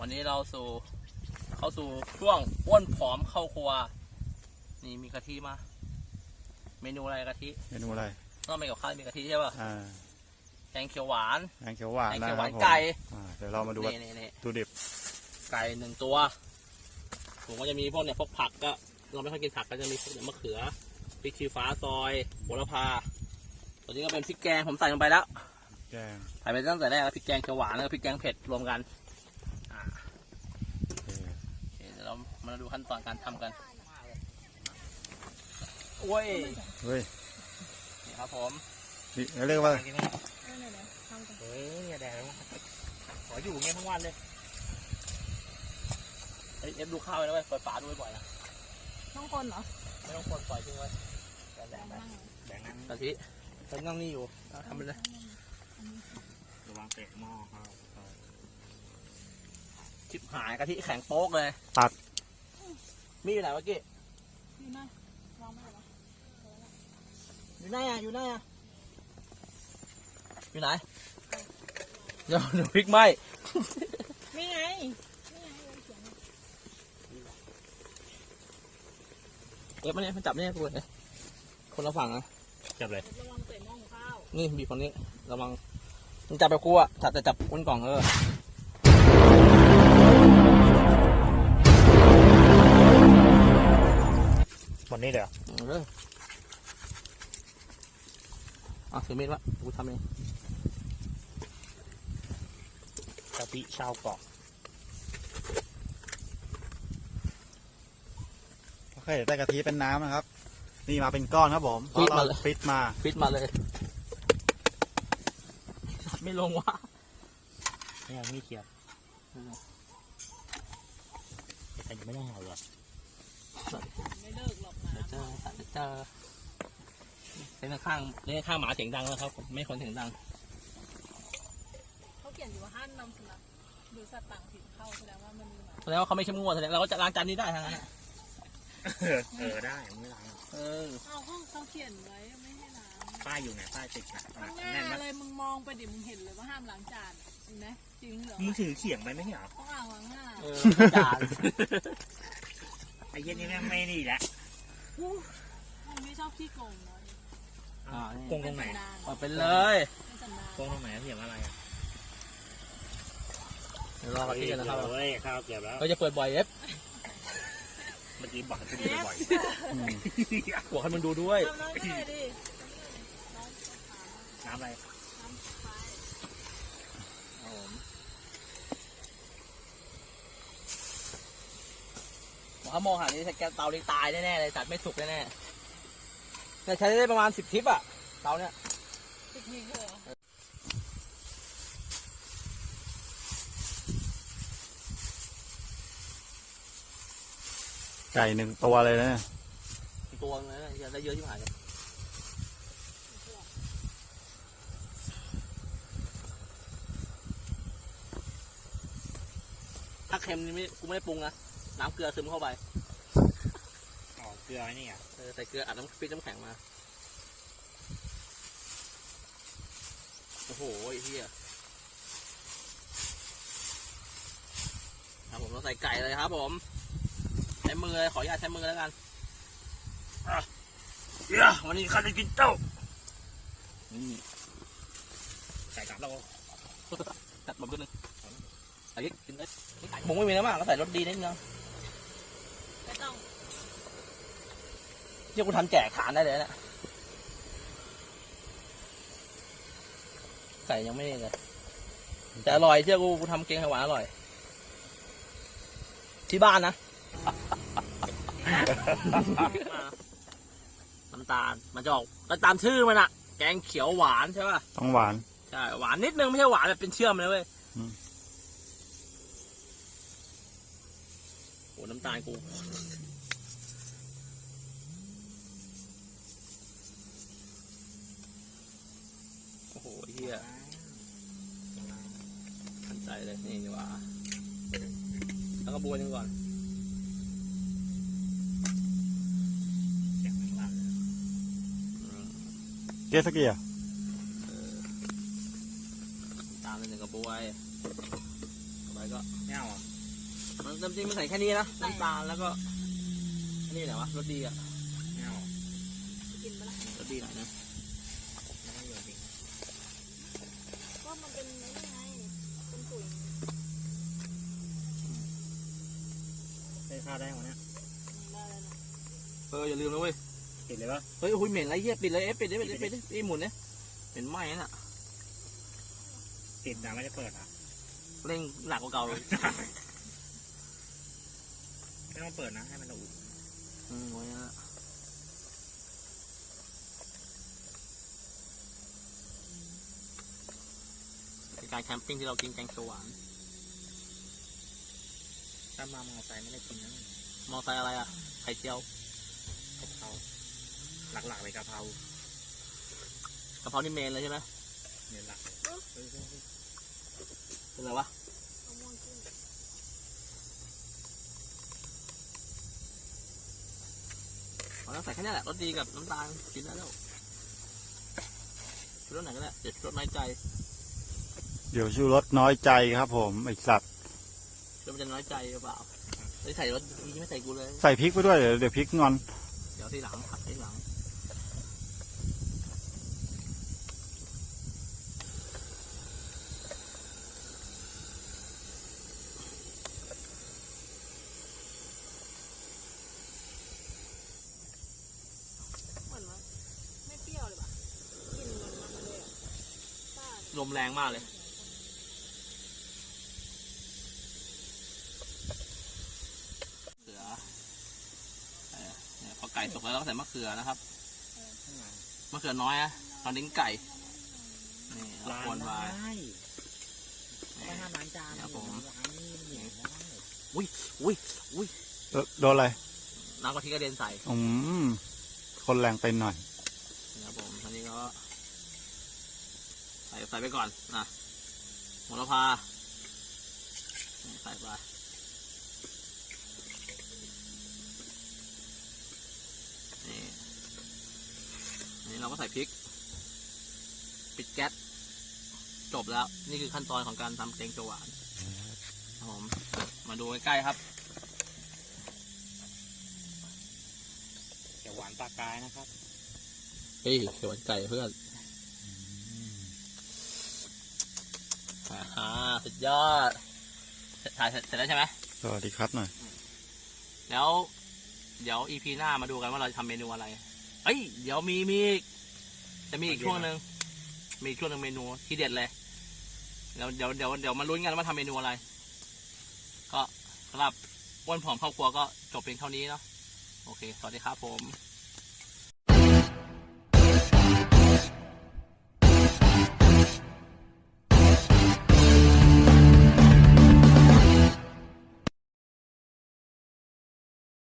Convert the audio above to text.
วันนี้เราสู่เข้าสู่ช่วงอ้วนผอมเข้าครัว นี่มีกะทิมา เมนูอะไรกะทิเมนูอะไรต้องเป็นกับข้าวมีกะทิใช่ป่ะอ่าแกงเขียวหวาน แกงเขียวหวานแกงนะเขียวคหรัวาบนผมไก่อ่าเดี๋ยวเรามาดูวัตนี่นี่นี่ถุดิบไก่หนึ่งตัว ผมก็จะมีพวกเนี่ยพวกผักก็ เราไม่ค่อยกินผักก็จะมีพวกเนี่ยมะเขือพริกชี้ฟ้าซอยโหระพา ตัวนี้ก็เป็นพริกแกงผมใส่ลงไปแล้วแกงใส่ไปตั้งแต่แรกแล้วพริกแกงเขียวหวานแล้วก็พริกแกงเผ็ดรวมกันอ่า โอเค โอ เคเดี๋ยวเรามาดูขั้นตอนการทำกันโอ้ยเฮ้ยนี่ครับผมนี่เรียกว่าเฮ้ยอย่าแดดแล้วขออยู่อย่างเงี้ยทั้งวันเลยเอ้ยเอฟดูข้าวไว้นะเว้ยเปิดฝาดูบ่อยๆนะต้องคนเหรอไม่ต้องคนปล่อยทิ้งไว้แดดแดดแดดกะทิฉันนั่งนี่อยู่เอาทำไปเลยระวังเตะหม้อเขา ชิบหายกะทิแข็งโป๊กเลย ตัด มีอยู่ไหนเมื่อกี้อยู่นะลองไม่ได้หรออยู่ไหนอะอยู่ไหนอะอยู่ไหนเดี๋ยวเดี๋ยวพริกไหมนี่ไงนี่ไงเลยเขียนเอฟมาเนี่ยมันจับเนี่ยกูเลยคนละฝั่งนะจับเลยระวังเตะหม้อหุงข้าวนี่บีบคนนี้ระวังมันจับแบบกูอะจับแต่จับบนกล่องเออ เดี๋ยวเอออะถือมีดวะกูทำเองกะทิชาวเกาะโอเคได้กะทิเป็นน้ำนะครับ นี่มาเป็นก้อนครับผมเพราะเราฟิตมา ฟิตมาเลยไม่ลงวะไม่เอามีดเขียบแต่ยังไม่ได้เอาหรอกไม่เลิก จอเล่นข้างเล่นข้างหมาเสียงดังนะครับผมไม่คนเสียงดังเขาเขียนอยู่ว่าห้ามนำสุนัขหรือสัตว์ต่างถิ่นเข้าแสดงว่ามันมีหมาแสดงว่าเขาไม่ใช่มั่วแสดงเราก็จะล้างจานนี้ได้ทั้งนั้นอะเออเออได้ไม่ล้างเออเอาห้องเขาเขียนไว้ไม่ให้ล้างป้ายอยู่ไหนป้ายติดนะข้างหแน่นน้านะเลยมึงมองไปดิมึงเห็นเลยว่าห้ามล้างจานเห็นไหมจริงเหรอมึงถือเขียงไปไม่ใช่เหรอต้องอ่างล้างหน้าเออจานไอ้เหี้ย็นนี่แม่งไม่ดีแหละ มึงไม่ชอบขี้โกงเนาะอ่านี่โกงตรงไหนเอาไปเลยเป็นสันดานโกงตรงไหนเขียงอะไรอะเดี๋ยวรอกะทิกันนะครับเฮ้ยข้าวเก็บแล้วเราจะเปิดบ่อยเอฟเมื่อกี้บอกให้ดูบ่อยอืมบอกให้มันดูด้วยทำน้องได้ดิน้องถามน้ำอะไรน้ำพายถ้ามองหานี้แกเตานี้ตายแน่ๆเลยจัดไม่สุกแน่ๆ แต่ใช้ได้ประมาณสิบทิปอะเตาเนี้ยปิกนิกเหรอไก่หนึ่งตัวเลยนะตัวนึงนะจะได้เยอะที่หายเลยถ้าเค็มนี่ไม่กูไม่ได้ปรุงนะ น้ำเกลือซึมเข้าไปอ๋อเก ลือไอ้นี่อะเออใส่เกลืออัดน้ำพริกน้ำแข็งมา โอ้โหไอ้เหี้ยครับผมเราใส่ไก่เลยครับผม ใช้มือเลยขออนุญาตใช้มือแล้วกันอะเหี้ยวันนี้ข้าจะกินเจ้านี่ใส่กลับเราจัดแบบนึงใส่พริกกินเลยผมไม่มีแล้วมากก็ใส่รสดีนิดนึง ไม่ต้อง เที่ยกูทำแจกขานได้เลยนะไก่ยังไม่ได้เลยแต่อร่อยเชื่อกูกูทำเกงไข่หวานอร่อย ที่บ้านนะน้ำตาลมันจะออกก็ตามชื่อมันอะแกงเขียวหวานใช่ป่ะต้องหวานใช่หวานนิดนึงไม่ใช่หวานแบบเป็นเชื่อมเลยเว้ยอืมโอ้น้ำตาลกู โอ้โหเฮียทันใจเลยนี่ดีกว่าแล้วก็บวยกันก่อนเสียงมันลั่นเลยอืมเกสกี้อะตามไปหนึ่งกระบวยต่อไปก็อะไม่เอาอะมันจริงๆมันใส่แค่นี้นะน้ำตาลแล้วก็อันนี่แหละวะรสดีอะไม่เอากินไปละรสดีหน่อยนะ แล้วก็โยนทิ้ง ก็ มันเป็นนี่ไงเป็นปุ๋ยใช้ข้าวได้หมดเนี่ยได้แล้วนะเอออย่าลืมนะเว้ย ติดเลยปะเฮ้ยโอ้ยเหม็นไรเหี้ยปิดเลยเอ๊ะปิดเลยปิดเลยปิดเลยปิดเลยหมุนเนี่ยเหม็นไหม้น่ะติดนะไม่ได้เปิดอะเร่งหนักกว่าเก่าเลยไม่ต้องเปิดนะให้มันอุ่นอืมไว้นะเป็น การแคมปิ้งที่เรากินแกงเขียวหวานถ้ามามอไซค์ไม่ได้กินนะมอไซค์อะไรอะ ไข่เจียวกะเพราหลักๆเลยกะเพรากะเพรานี่เมนเลยใช่ไหมเนี่ยหลักเลยเฮ้ยเฮ้ยเฮ้ยเป็นไรวะมะม่วงจิ้มเราต้องใส่แค่นี้แหละรสดีกับน้ำตาลกินได้แล้วชุดรสไหนก็ได้เด็ดชุดรสน้อยใจ เดี๋ยวชูรสน้อยใจครับผมไอสัตว์ชุดมันจะน้อยใจหรือเปล่าไม่ใส่รสดีไม่ใส่กูเลย ใส่พริกไปด้วยเดี๋ยวเดี๋ยวพริกงอน เดี๋ยวทีหลังผัดทีหลัง เหมือนว่าไม่เปรี้ยวเลยป่ะกลินมันมันมาเลยอะป้าลมแรงมากเลย เขือเออเนี่ยพอไก่สุกแล้วเราก็ใส่มะเขือนะครับข้างหลังมะเขือน้อยอะเราเน้นไก่นี่เราล้างควรมาได้นี่ ไม่ห้ามล้างจานครับผม ล้างนี่เหนียวได้อุ้ยอุ้ยอุ้ยโดโดนอะไรน้ำกะทิกระเด็นใส่อืมคนแรงไปหน่อยนี่ครับผมอันนี้ก็ใส่ใส่ไปก่อนนะโหระพานี่ใส่ไปนี่อันนี้ เราก็ใส่พริก ปิดแก๊สจบแล้ว นี่คือขั้นตอนของการทำแกงเขียวหวานครับผมมาดูใกล้ๆครับเดี๋ยวหวานปลากายนะครับเฮ้ยเขียวหวานไก่เพื่อนอ่าสุดยอดเสร็จถ่ายเสร็จเสร็จแล้วใช่ไหมสวัสดีครับหน่อย แล้ว เดี๋ยวอีพีหน้ามาดูกันว่าเราจะทำเมนูอะไร เอ้ยเดี๋ยวมีมีอีกจะมีอีกช่วงหนึ่งมีอีกช่วงหนึ่งเมนูที่เด็ดเลยเดี๋ยวเดี๋ยวเดี๋ยวเดี๋ยวมาลุ้นกันว่าทำเมนูอะไร ก็สำหรับอ้วนผอมครอบครัวก็จบเพียงเท่านี้เนาะโอเค สวัสดีครับผม